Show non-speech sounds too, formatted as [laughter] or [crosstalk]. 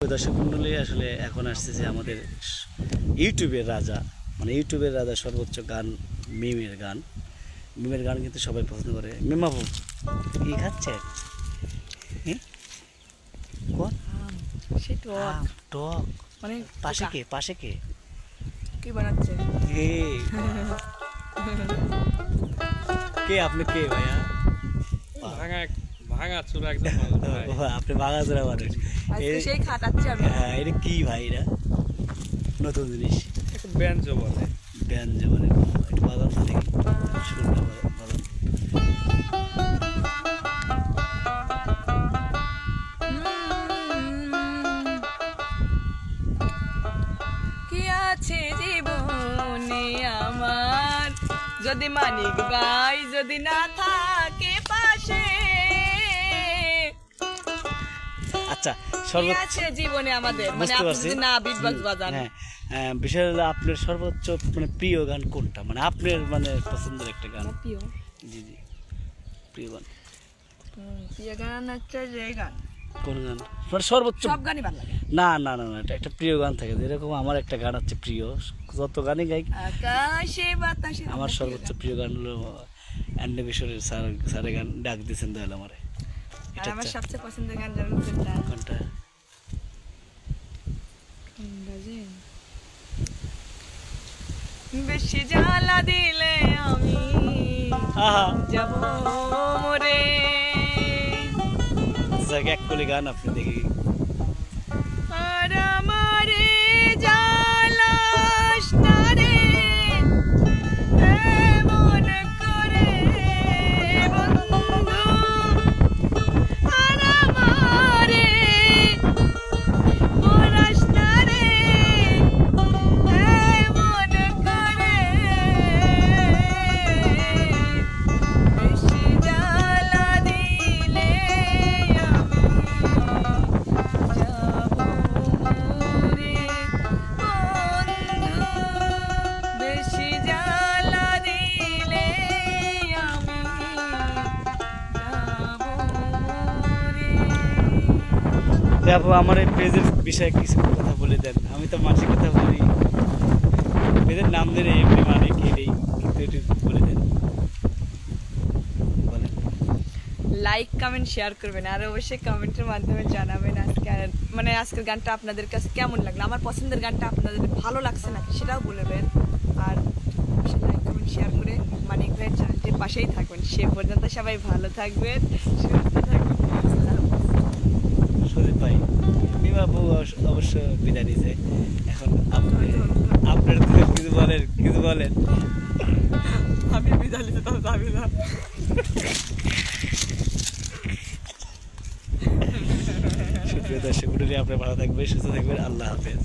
দর্শক মণ্ডলী আসলে এখন আসছে যে আমাদের ইউটিউবের রাজা মানে ইউটিউবের রাজা সর্বোচ্চ গান মিমের গান। মিমের গান কিন্তু সবাই পছন্দ করে। মিমাবু কি খাচ্ছে? হ্যাঁ? টক। মানে পাশে কে? পাশে কে? কি বানাচ্ছে? [laughs] কে? আপনি কে ভাইয়া? একদম আপনি মানুষ। সেই খাটাচ্ছি আমি। হ্যাঁ এটা কি ভাই এটা? নতুন জিনিস। ব্যঞ্জ বলে। ব্যঞ্জ মানে একটু বাদাম তো দেখি বাদাম। আছে জীবনে আমার? যদি মানিক ভাই যদি না থাকে আচ্ছা সর্বোচ্চ জীবনে আমাদের? মানে আপনি যদি না বিটবক্স বাজান। হ্যাঁ হ্যাঁ, বিষয় হলো আপনার সর্বোচ্চ মানে প্রিয় গান কোনটা? মানে আপনার মানে পছন্দের একটা গান। প্রিয়? জি জি। প্রিয় গান। প্রিয় গান হচ্ছে যে গান। কোন গান? মানে সর্বোচ্চ সব গানই ভালো লাগে। না না না না এটা একটা প্রিয় গান থাকে। যেরকম আমার একটা গান হচ্ছে প্রিয়। যত গানই গাই আকাশে বাতাসে আমার সর্বোচ্চ প্রিয় গান হলো অ্যান্ডে কিশোরের স্যার স্যারের গান ডাক দিয়েছেন দয়াল আমারে। আর আমার সবচেয়ে পছন্দের গান জানেন কোনটা? কোনটা? বেশি জ্বালা দিলে আমি যাব মরে। যাক এক কলি গান আপনি দেখি আপু আমার এই পেজের বিষয়ে কিছু কথা বলে দেন। আমি তো কথা বলি। পেজের নাম দেন এমনি মানে এটাই কিন্তু একটু বলে দেন। লাইক কমেন্ট শেয়ার করবেন। আর অবশ্যই কমেন্টের মাধ্যমে জানাবেন আজকে মানে আজকের গানটা আপনাদের কাছে কেমন লাগল? আমার পছন্দের গানটা আপনাদের ভালো লাগছে নাকি সেটাও বলবেন। আর লাইক কমেন্ট শেয়ার করে মানিক চ্যানেলটির পাশেই থাকবেন সে পর্যন্ত সবাই ভালো থাকবেন, সুস্থ থাকবেন। সুদীপ ভাই অবশ্য বিদায় নিছে। এখন আপনি আপনার কিছু বলেন কিছু বলেন। আমি বিদায় নিতে তো যাবি না। সুপ্রিয় দর্শক আপনার ভালো থাকবে সুস্থ থাকবেন। আল্লাহ হাফেজ।